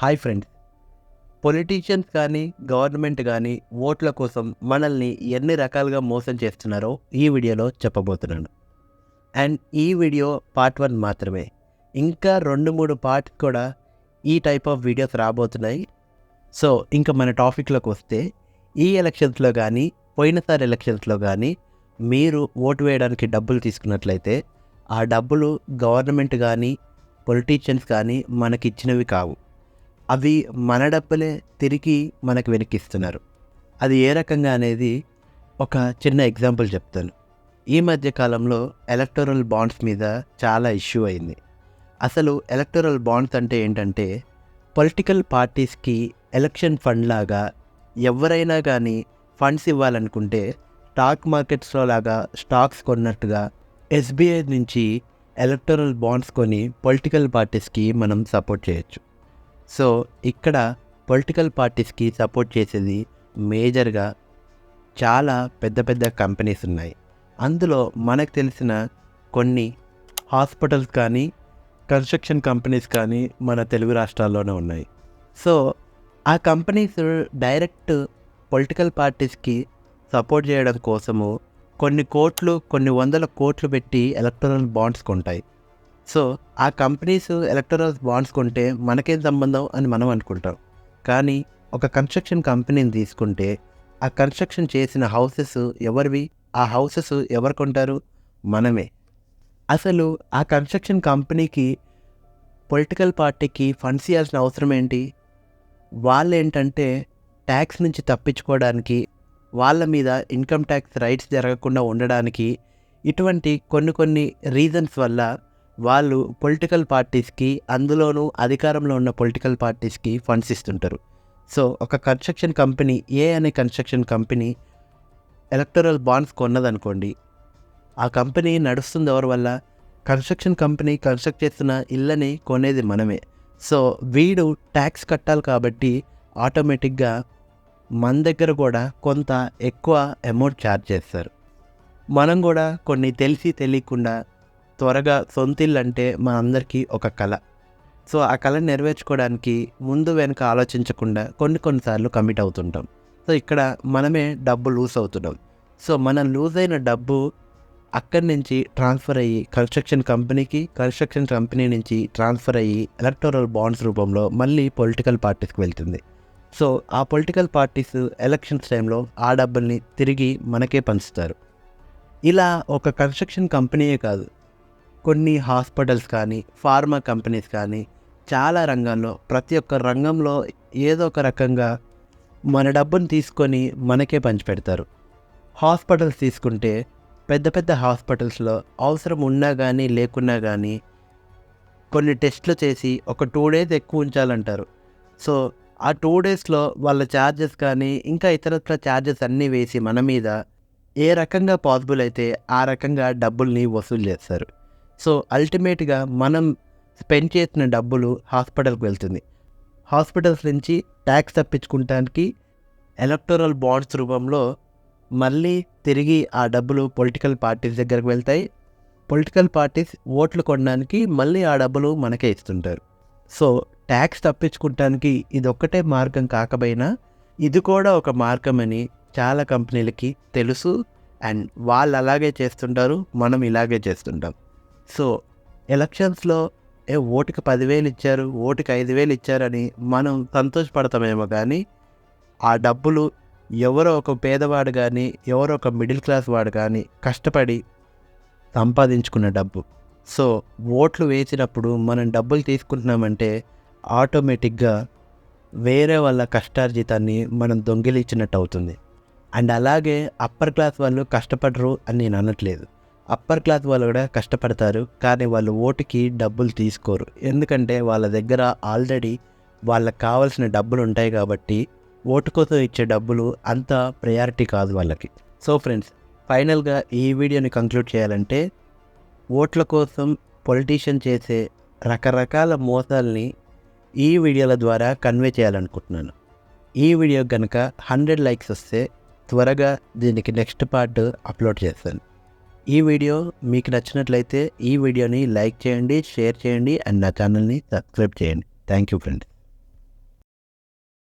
Hi friends politicians కానీ government కానీ ఓట్ల కోసం మనల్ని ఎన్ని రకాలుగా మోసం చేస్తున్నారో ఈ వీడియోలో చెప్పబోతున్నాను. అండ్ ఈ వీడియో పార్ట్ వన్ మాత్రమే. ఇంకా రెండు మూడు పార్ట్ కూడా ఈ టైప్ ఆఫ్ వీడియోస్ రాబోతున్నాయి. సో ఇంకా మన టాపిక్లోకి వస్తే ఈ ఎలక్షన్స్లో కానీ పోయినసారి ఎలక్షన్స్లో కానీ మీరు ఓటు వేయడానికి డబ్బులు తీసుకున్నట్లయితే ఆ డబ్బులు గవర్నమెంట్ కానీ పొలిటీషియన్స్ కానీ మనకి ఇచ్చినవి కావు. అవి మన డబ్బులే తిరిగి మనకు వెనక్కిస్తున్నారు. అది ఏ రకంగా అనేది ఒక చిన్న ఎగ్జాంపుల్ చెప్తాను. ఈ మధ్య కాలంలో ఎలక్టోరల్ బాండ్స్ మీద చాలా ఇష్యూ అయింది. అసలు ఎలక్టోరల్ బాండ్స్ అంటే ఏంటంటే పొలిటికల్ పార్టీస్కి ఎలక్షన్ ఫండ్ లాగా ఎవరైనా కానీ ఫండ్స్ ఇవ్వాలనుకుంటే స్టాక్ మార్కెట్స్లో లాగా స్టాక్స్ కొన్నట్టుగా ఎస్బీఐ నుంచి ఎలక్టోరల్ బాండ్స్ కొని పొలిటికల్ పార్టీస్కి మనం సపోర్ట్ చేయొచ్చు. సో ఇక్కడ పొలిటికల్ పార్టీస్కి సపోర్ట్ చేసేది మేజర్గా చాలా పెద్ద పెద్ద కంపెనీస్ ఉన్నాయి. అందులో మనకు తెలిసిన కొన్ని హాస్పిటల్స్ కానీ కన్స్ట్రక్షన్ కంపెనీస్ కానీ మన తెలుగు రాష్ట్రాల్లోనే ఉన్నాయి. సో ఆ కంపెనీస్ డైరెక్ట్ పొలిటికల్ పార్టీస్కి సపోర్ట్ చేయడం కోసము కొన్ని కోట్లు కొన్ని వందల కోట్లు పెట్టి ఎలక్టరల్ బాండ్స్ కొంటాయి. సో ఆ కంపెనీస్ ఎలక్టరల్ బాండ్స్ కొంటే మనకేం సంబంధం అని మనం అనుకుంటాం. కానీ ఒక కన్స్ట్రక్షన్ కంపెనీని తీసుకుంటే ఆ కన్స్ట్రక్షన్ చేసిన హౌసెస్ ఎవరివి? ఆ హౌసెస్ ఎవరు కొంటారు? మనమే. అసలు ఆ కన్స్ట్రక్షన్ కంపెనీకి పొలిటికల్ పార్టీకి ఫండ్స్ ఇవ్వాల్సిన అవసరం ఏంటి? వాళ్ళు ఏంటంటే ట్యాక్స్ నుంచి తప్పించుకోవడానికి వాళ్ళ మీద ఇన్కమ్ ట్యాక్స్ రైట్స్ జరగకుండా ఉండడానికి ఇటువంటి కొన్ని కొన్ని రీజన్స్ వల్ల వాళ్ళు పొలిటికల్ పార్టీస్కి అందులోనూ అధికారంలో ఉన్న పొలిటికల్ పార్టీస్కి ఫండ్స్ ఇస్తుంటారు. సో ఒక కన్స్ట్రక్షన్ కంపెనీ ఏ అనే కన్స్ట్రక్షన్ కంపెనీ ఎలక్టరల్ బాండ్స్ కొన్నదనుకోండి ఆ కంపెనీ నడుస్తుంది ఎవరి వల్ల? కన్స్ట్రక్షన్ కంపెనీ కన్స్ట్రక్ట్ చేస్తున్న ఇళ్ళని కొనేది మనమే. సో వీడు ట్యాక్స్ కట్టాలి కాబట్టి ఆటోమేటిక్గా మన దగ్గర కూడా కొంత ఎక్కువ అమౌంట్ ఛార్జ్ చేస్తారు. మనం కూడా కొన్ని తెలిసి తెలియకుండా త్వరగా సొంతిల్లు అంటే మా అందరికీ ఒక కళ సో ఆ కళను నెరవేర్చుకోవడానికి ముందు వెనుక ఆలోచించకుండా కొన్ని కొన్నిసార్లు కమిట్ అవుతుంటాం. సో ఇక్కడ మనమే డబ్బు లూజ్ అవుతున్నాం. సో మనం లూజ్ అయిన డబ్బు అక్కడి నుంచి ట్రాన్స్ఫర్ అయ్యి కన్స్ట్రక్షన్ కంపెనీకి కన్స్ట్రక్షన్ కంపెనీ నుంచి ట్రాన్స్ఫర్ అయ్యి ఎలక్టోరల్ బాండ్స్ రూపంలో మళ్ళీ పొలిటికల్ పార్టీస్కి వెళ్తుంది. సో ఆ పొలిటికల్ పార్టీస్ ఎలక్షన్స్ టైంలో ఆ డబ్బుల్ని తిరిగి మనకే పంచుతారు. ఇలా ఒక కన్స్ట్రక్షన్ కంపెనీయే కాదు కొన్ని హాస్పిటల్స్ కానీ ఫార్మా కంపెనీస్ కానీ చాలా రంగాల్లో ప్రతి ఒక్క రంగంలో ఏదో ఒక రకంగా మన డబ్బును తీసుకొని మనకే పంచిపెడతారు హాస్పిటల్స్ తీసుకుంటే పెద్ద పెద్ద హాస్పిటల్స్లో అవసరం ఉన్నా కానీ లేకున్నా కానీ కొన్ని టెస్ట్లు చేసి ఒక టూ డేస్ ఎక్కువ ఉంచాలంటారు. సో ఆ టూ డేస్లో వాళ్ళ ఛార్జెస్ కానీ ఇంకా ఇతరత్ర ఛార్జెస్ అన్నీ వేసి మన మీద ఏ రకంగా పాసిబుల్ అయితే ఆ రకంగా డబ్బుల్ని వసూలు చేస్తారు. సో అల్టిమేట్గా మనం స్పెండ్ చేసిన డబ్బులు హాస్పిటల్కి వెళ్తుంది. హాస్పిటల్స్ నుంచి ట్యాక్స్ తప్పించుకుంటానికి ఎలక్టోరల్ బాండ్స్ రూపంలో మళ్ళీ తిరిగి ఆ డబ్బులు పొలిటికల్ పార్టీస్ దగ్గరకు వెళ్తాయి. పొలిటికల్ పార్టీస్ ఓట్లు కొనడానికి మళ్ళీ ఆ డబ్బులు మనకే ఇస్తుంటారు. సో ట్యాక్స్ తప్పించుకుంటానికి ఇది ఒక్కటే మార్గం కాకపోయినా ఇది కూడా ఒక మార్గం అని చాలా కంపెనీలకి తెలుసు. అండ్ వాళ్ళు అలాగే చేస్తుంటారు మనం ఇలాగే చేస్తుంటాం. సో ఎలక్షన్స్లో ఏ ఓటుకి పదివేలు ఇచ్చారు ఓటుకి ఐదు వేలు ఇచ్చారని మనం సంతోషపడతామేమో కానీ ఆ డబ్బులు ఎవరో ఒక పేదవాడు కానీ ఎవరో ఒక మిడిల్ క్లాస్ వాడు కానీ కష్టపడి సంపాదించుకున్న డబ్బు. సో ఓట్లు వేసినప్పుడు మనం డబ్బులు తీసుకుంటున్నామంటే ఆటోమేటిక్గా వేరే వాళ్ళ కష్టార్జితాన్ని మనం దొంగిలించినట్టు అవుతుంది అండ్ అలాగే అప్పర్ క్లాస్ వాళ్ళు కష్టపడరు అని నేను అనట్లేదు. అప్పర్ క్లాత్ వాళ్ళు కూడా కష్టపడతారు కానీ వాళ్ళు ఓటుకి డబ్బులు తీసుకోరు. ఎందుకంటే వాళ్ళ దగ్గర ఆల్రెడీ వాళ్ళకి కావాల్సిన డబ్బులు ఉంటాయి కాబట్టి ఓటు కోసం ఇచ్చే డబ్బులు అంత ప్రయారిటీ కాదు వాళ్ళకి. సో ఫ్రెండ్స్ ఫైనల్గా ఈ వీడియోని కంక్లూడ్ చేయాలంటే ఓట్ల కోసం పొలిటీషియన్ చేసే రకరకాల మోసాల్ని ఈ వీడియోల ద్వారా కన్వే చేయాలనుకుంటున్నాను. ఈ వీడియో కనుక హండ్రెడ్ లైక్స్ వస్తే త్వరగా దీనికి నెక్స్ట్ పార్ట్ అప్లోడ్ చేస్తాను. ఈ వీడియో మీకు నచ్చినట్లయితే ఈ వీడియోని లైక్ చేయండి షేర్ చేయండి అండ్ నా ఛానల్ని సబ్స్క్రైబ్ చేయండి. Thank you friends